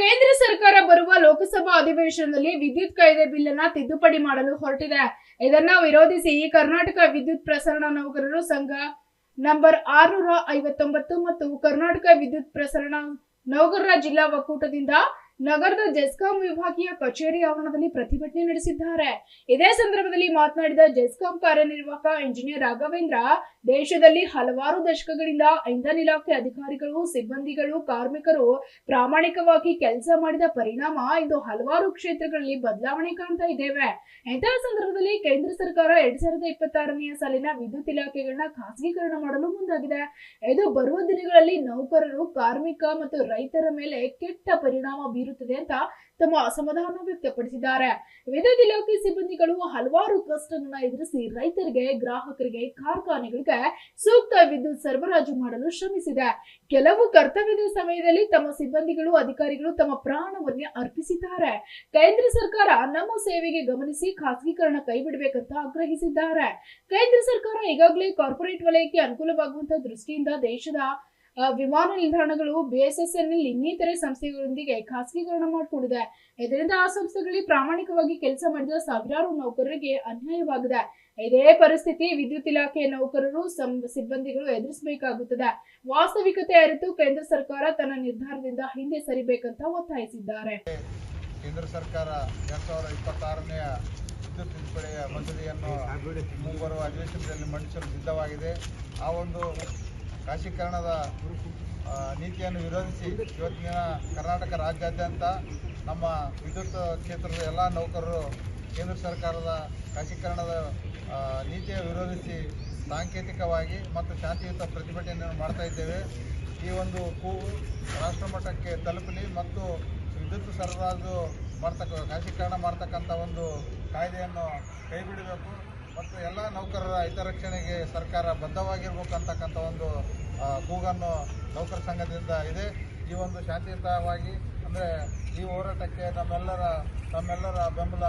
ಕೇಂದ್ರ ಸರ್ಕಾರ ಬರುವ ಲೋಕಸಭಾ ಅಧಿವೇಶನದಲ್ಲಿ ವಿದ್ಯುತ್ ಕಾಯ್ದೆ ಬಿಲ್ ಅನ್ನ ತಿದ್ದುಪಡಿ ಮಾಡಲು ಹೊರಟಿದೆ. ಇದನ್ನ ವಿರೋಧಿಸಿ ಕರ್ನಾಟಕ ವಿದ್ಯುತ್ ಪ್ರಸರಣ ನೌಕರರು ಸಂಘ ನಂಬರ್ ಆರುನೂರ ಐವತ್ತೊಂಬತ್ತು ಮತ್ತು ಕರ್ನಾಟಕ ವಿದ್ಯುತ್ ಪ್ರಸರಣ ನೌಕರರ ಜಿಲ್ಲಾ ಒಕ್ಕೂಟದಿಂದ ನಗರದ ಜೆಸ್ಕಾಂ ವಿಭಾಗೀಯ ಕಚೇರಿ ಆವರಣದಲ್ಲಿ ಪ್ರತಿಭಟನೆ ನಡೆಸಿದ್ದಾರೆ. ಇದೇ ಸಂದರ್ಭದಲ್ಲಿ ಮಾತನಾಡಿದ ಜೆಸ್ಕಾಂ ಕಾರ್ಯನಿರ್ವಾಹಕ ಇಂಜಿನಿಯರ್ ರಾಘವೇಂದ್ರ, ದೇಶದಲ್ಲಿ ಹಲವಾರು ದಶಕಗಳಿಂದ ಇಂಧನ ಇಲಾಖೆ ಅಧಿಕಾರಿಗಳು, ಸಿಬ್ಬಂದಿಗಳು, ಕಾರ್ಮಿಕರು ಪ್ರಾಮಾಣಿಕವಾಗಿ ಕೆಲಸ ಮಾಡಿದ ಪರಿಣಾಮ ಇಂದು ಹಲವಾರು ಕ್ಷೇತ್ರಗಳಲ್ಲಿ ಬದಲಾವಣೆ ಕಾಣ್ತಾ ಇದ್ದೇವೆ. ಇಂತಹ ಸಂದರ್ಭದಲ್ಲಿ ಕೇಂದ್ರ ಸರ್ಕಾರ ಎರಡ್ ಸಾವಿರದ ಇಪ್ಪತ್ತಾರನೆಯ ಸಾಲಿನ ವಿದ್ಯುತ್ ಇಲಾಖೆಗಳನ್ನ ಖಾಸಗೀಕರಣ ಮಾಡಲು ಮುಂದಾಗಿದೆ. ಇದು ಬರುವ ದಿನಗಳಲ್ಲಿ ನೌಕರರು, ಕಾರ್ಮಿಕ ಮತ್ತು ರೈತರ ಮೇಲೆ ಕೆಟ್ಟ ಪರಿಣಾಮ ಬೀರುತ್ತದೆ ಅಂತ ತಮ್ಮ ಅಸಮಾಧಾನ ವ್ಯಕ್ತಪಡಿಸಿದ್ದಾರೆ. ವಿದ್ಯುತ್ ಇಲಾಖೆ ಸಿಬ್ಬಂದಿಗಳು ಹಲವಾರು ಕಷ್ಟಗಳನ್ನ ಎದುರಿಸಿ ರೈತರಿಗೆ, ಗ್ರಾಹಕರಿಗೆ, ಕಾರ್ಖಾನೆಗಳಿಗೆ ಸೂಕ್ತ ವಿದ್ಯುತ್ ಸರಬರಾಜು ಮಾಡಲು ಶ್ರಮಿಸಿದೆ. ಕೆಲವು ಕರ್ತವ್ಯದ ಸಮಯದಲ್ಲಿ ತಮ್ಮ ಸಿಬ್ಬಂದಿಗಳು, ಅಧಿಕಾರಿಗಳು ತಮ್ಮ ಪ್ರಾಣವನ್ನೇ ಅರ್ಪಿಸಿದ್ದಾರೆ. ಕೇಂದ್ರ ಸರ್ಕಾರ ನಮ್ಮ ಸೇವೆಗೆ ಗಮನಿಸಿ ಖಾಸಗೀಕರಣ ಕೈಬಿಡಬೇಕಂತ ಆಗ್ರಹಿಸಿದ್ದಾರೆ. ಕೇಂದ್ರ ಸರ್ಕಾರ ಈಗಾಗಲೇ ಕಾರ್ಪೊರೇಟ್ ವಲಯಕ್ಕೆ ಅನುಕೂಲವಾಗುವಂತಹ ದೃಷ್ಟಿಯಿಂದ ದೇಶದ ವಿಮಾನ ನಿಲ್ದಾಣಗಳು ಬಿಎಸ್ಎಸ್ಎನ್ಎಲ್ ಇನ್ನಿತರೆ ಸಂಸ್ಥೆಗಳೊಂದಿಗೆ ಖಾಸಗೀಕರಣ ಮಾಡಿಕೊಂಡಿದೆ. ಇದರಿಂದ ಆ ಸಂಸ್ಥೆಗಳಲ್ಲಿ ಪ್ರಾಮಾಣಿಕವಾಗಿ ಕೆಲಸ ಮಾಡಿದ ಸಾವಿರಾರು ನೌಕರರಿಗೆ ಅನ್ಯಾಯವಾಗಿದೆ. ಇದೇ ಪರಿಸ್ಥಿತಿ ವಿದ್ಯುತ್ ಇಲಾಖೆಯ ನೌಕರರು ಸಿಬ್ಬಂದಿಗಳು ಎದುರಿಸಬೇಕಾಗುತ್ತದೆ. ವಾಸ್ತವಿಕತೆ ಅರಿತು ಕೇಂದ್ರ ಸರ್ಕಾರ ತನ್ನ ನಿರ್ಧಾರದಿಂದ ಹಿಂದೆ ಸರಿಬೇಕಂತ ಒತ್ತಾಯಿಸಿದ್ದಾರೆ. ಕೇಂದ್ರ ಸರ್ಕಾರ ಎರಡ್ ಸಾವಿರದ ಇಪ್ಪತ್ತಾರನೆಯ ವಿದ್ಯುತ್ ತಿದ್ದುಪಡಿಯ ಮಸೂದೆಯನ್ನು ಮುಂಬರುವ ಅಧಿವೇಶನದಲ್ಲಿ ಮಂಡಿಸಲು ಸಿದ್ಧವಾಗಿದೆ. ಆ ಒಂದು ಖಾಸೀಕರಣದ ನೀತಿಯನ್ನು ವಿರೋಧಿಸಿ ಇವತ್ತಿನ ಕರ್ನಾಟಕ ರಾಜ್ಯಾದ್ಯಂತ ನಮ್ಮ ವಿದ್ಯುತ್ ಕ್ಷೇತ್ರದ ಎಲ್ಲ ನೌಕರರು ಕೇಂದ್ರ ಸರ್ಕಾರದ ಖಾಸೀಕರಣದ ನೀತಿಯ ವಿರೋಧಿಸಿ ಸಾಂಕೇತಿಕವಾಗಿ ಮತ್ತು ಶಾಂತಿಯುತ ಪ್ರತಿಭಟನೆಯನ್ನು ಮಾಡ್ತಾ ಇದ್ದೇವೆ. ಈ ಒಂದು ಕೂಗು ರಾಷ್ಟ್ರಮಟ್ಟಕ್ಕೆ ತಲುಪಲಿ ಮತ್ತು ವಿದ್ಯುತ್ ಸರಬರಾಜು ಮಾಡ್ತಕ್ಕ ಖಾಸೀಕರಣ ಮಾಡ್ತಕ್ಕಂಥ ಒಂದು ಕಾಯ್ದೆಯನ್ನು ಕೈಬಿಡಬೇಕು. ಮತ್ತು ಎಲ್ಲ ನೌಕರರ ಹಿತರಕ್ಷಣೆಗೆ ಸರ್ಕಾರ ಬದ್ಧವಾಗಿರ್ಬೇಕಂತಕ್ಕಂಥ ಒಂದು ಕೂಗನ್ನು ನೌಕರ ಸಂಘದಿಂದ ಇದೆ. ಈ ಒಂದು ಶಾಂತಿಯುತವಾಗಿ, ಅಂದರೆ ಈ ಹೋರಾಟಕ್ಕೆ ನಮ್ಮೆಲ್ಲರ ನಮ್ಮೆಲ್ಲರ ಬೆಂಬಲ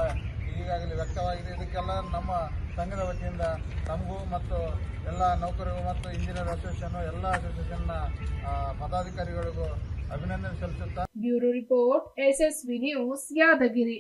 ಈಗಾಗಲೇ ವ್ಯಕ್ತವಾಗಿದೆ. ಇದಕ್ಕೆಲ್ಲ ನಮ್ಮ ಸಂಘದ ವತಿಯಿಂದ ನಮಗೂ ಮತ್ತು ಎಲ್ಲ ನೌಕರಿಗೂ ಮತ್ತು ಇಂಜಿನಿಯರ್ ಅಸೋಸಿಯೇಷನ್, ಎಲ್ಲ ನ ಪದಾಧಿಕಾರಿಗಳಿಗೂ ಅಭಿನಂದನೆ ಸಲ್ಲಿಸುತ್ತಾ bureau report, SSV news Yadgiri.